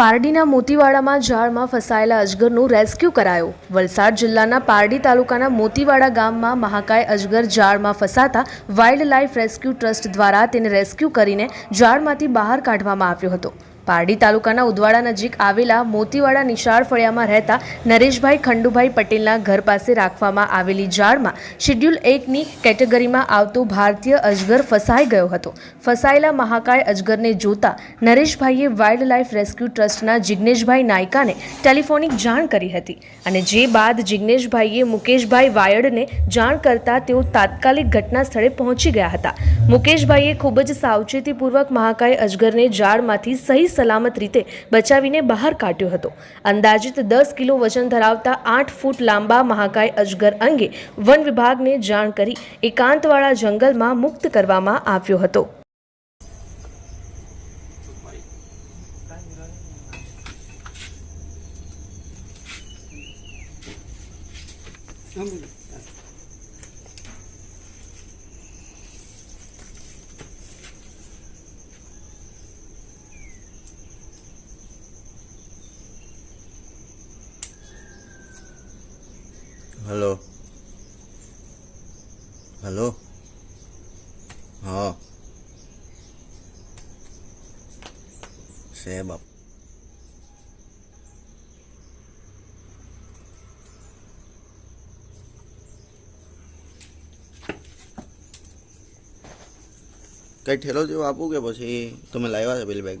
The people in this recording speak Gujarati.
પારડીના મોતીવાડામાં ઝાડમાં ફસાયેલા અજગરનું રેસ્ક્યુ કરાયો. વલસાડ જિલ્લાના પારડી તાલુકાના મોતીવાડા ગામમાં મહાકાય અજગર ઝાડમાં ફસાતા વાઇલ્ડ લાઇફ રેસ્ક્યુ ટ્રસ્ટ દ્વારા તેને રેસ્ક્યુ કરીને ઝાડમાંથી બહાર કાઢવામાં આવ્યો હતો. પારડી તાલુકાના ઉદવાડા નજીક આવેલા મોતીવાડા નિશાળ ફળિયામાં રહેતા નરેશભાઈ ખંડુભાઈ પટેલના ઘર પાસે રાખવામાં આવેલી ઝાડમાં શેડ્યુલ એકની કેટેગરીમાં આવતો ભારતીય અજગર ફસાઈ ગયો હતો. ફસાયેલા મહાકાય અજગરને જોતા નરેશભાઈએ વાઇલ્ડ લાઇફ રેસ્ક્યુ ટ્રસ્ટના જિજ્ઞેશભાઈ નાયકાને ટેલિફોનિક જાણ કરી હતી અને જે બાદ જિજ્ઞેશભાઈએ મુકેશભાઈ વાયડને જાણ કરતા તેઓ તાત્કાલિક ઘટના સ્થળે પહોંચી ગયા હતા. મુકેશભાઈએ ખૂબ જ સાવચેતીપૂર્વક મહાકાય અજગરને ઝાડમાંથી સહી સલામત રીતે બચાવીને બહાર કાઢ્યો હતો. અંદાજિત દસ કિલો વજન ધરાવતા આઠ ફૂટ લાંબા મહાકાય અજગર અંગે વન વિભાગને જાણ કરી એકાંતવાળા જંગલમાં મુક્ત કરવામાં આવ્યો હતો. હલો હલો હા છે બાપ કઈ ઠેલો જેવો આપું કે પછી તમે લાવ્યા છે પેલી બેગ